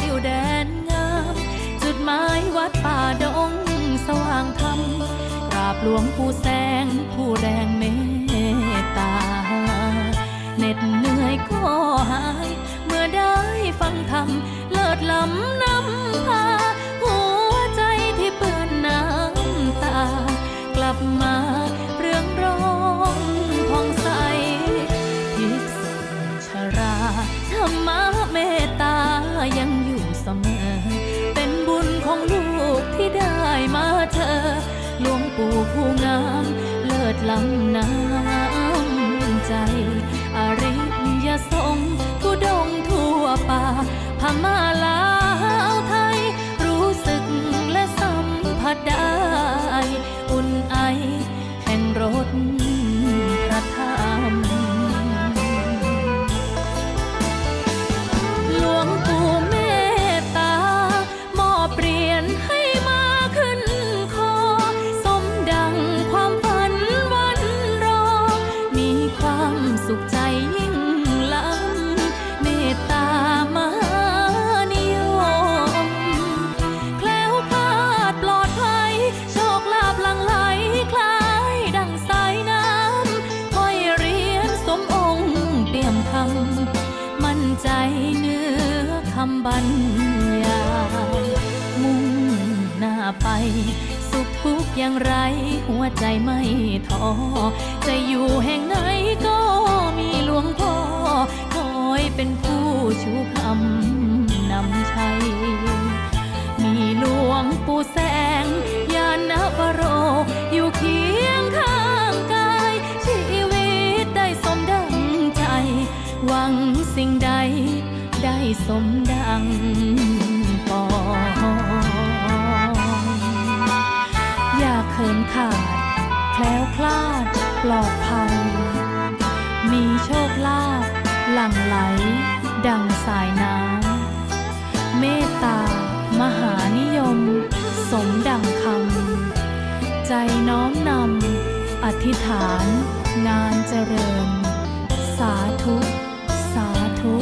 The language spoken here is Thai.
ติวแดนงาม จุดหมายวัดป่าดงสว่างธรรมกราบหลวงปู่แสงผู้แรงเมตตาเหน็ดเหนื่อยก็หาย เมื่อได้ฟังธรรมเลิศล้ำนำพาหัวใจที่เปื้อนน้ำตา กลับมาเรื่องร้องผ่องใสภิกษุชราธรรมะเมตตายัง ปู่ผู้งามเลิศล้ำน้ำใจ อริยสงฆ์ทุดงทั่วป่าพม่าลา มั่นใจเนื้อคำบรรยายมุ่งหน้าไป สุขทุกข์อย่างไร หัวใจไม่ท้อจะอยู่แห่งไหนก็มีหลวงพ่อคอยเป็นผู้ชูคำ สมดังปองอย่าเขินขาดแคล้วคลาดปลอดภัย มีโชคลาภหลั่งไหล ดังสายน้ำเมตตามหานิยม สมดังคำใจน้อมนำอธิษฐาน งานเจริญ สาธุ สาธุ